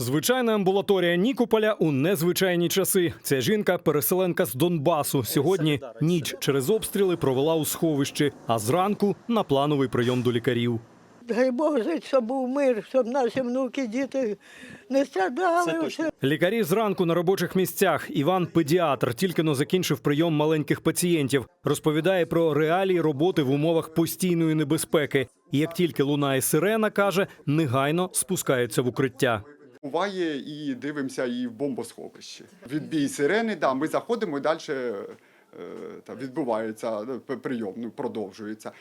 Звичайна амбулаторія Нікополя у незвичайні часи. Ця жінка переселенка з Донбасу. Сьогодні ніч через обстріли провела у сховищі, а зранку на плановий прийом до лікарів. Дай Боже, щоб був мир, щоб наші внуки, діти не страдали. Лікарі зранку на робочих місцях. Іван педіатр тільки но закінчив прийом маленьких пацієнтів. Розповідає про реалії роботи в умовах постійної небезпеки. І як тільки лунає сирена, каже, негайно спускається в укриття. Буває і дивимося і в бомбосховищі. Відбій сирени, да, ми заходимо і далі е, та, відбувається е, прийом, ну, продовжується.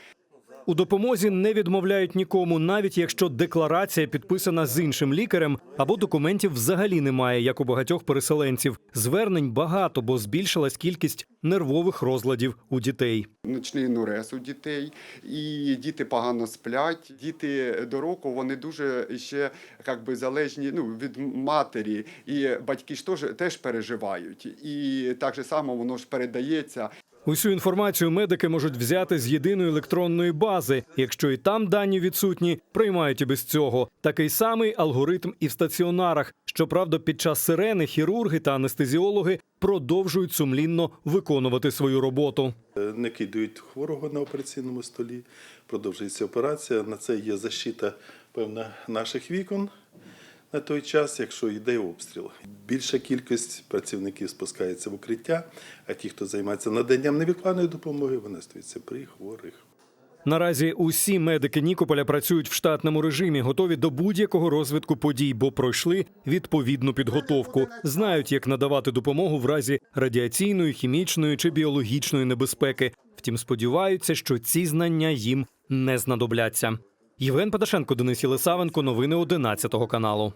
У допомозі не відмовляють нікому, навіть якщо декларація підписана з іншим лікарем або документів взагалі немає, як у багатьох переселенців. Звернень багато, бо збільшилась кількість нервових розладів у дітей. Ночний нурез у дітей, і діти погано сплять. Діти до року вони дуже ще як би, залежні ну, від матері, і батьки ж теж, теж переживають. І так же само воно ж передається. Усю інформацію медики можуть взяти з єдиної електронної бази. Якщо і там дані відсутні, приймають і без цього. Такий самий алгоритм і в стаціонарах. Щоправда, під час сирени хірурги та анестезіологи продовжують сумлінно виконувати свою роботу. не кидають хворого на операційному столі, продовжується операція. На це є защита певна наших вікон на той час, якщо йде обстріл. Більша кількість працівників спускається в укриття, а ті, хто займається наданням невідкладної допомоги, вони стаються при хворих. Наразі усі медики Нікополя працюють в штатному режимі, готові до будь-якого розвитку подій, бо пройшли відповідну підготовку. Знають, як надавати допомогу в разі радіаційної, хімічної чи біологічної небезпеки. Втім, сподіваються, що ці знання їм не знадобляться. Євген Паташенко, Денис Єлисавенко, новини 11 каналу.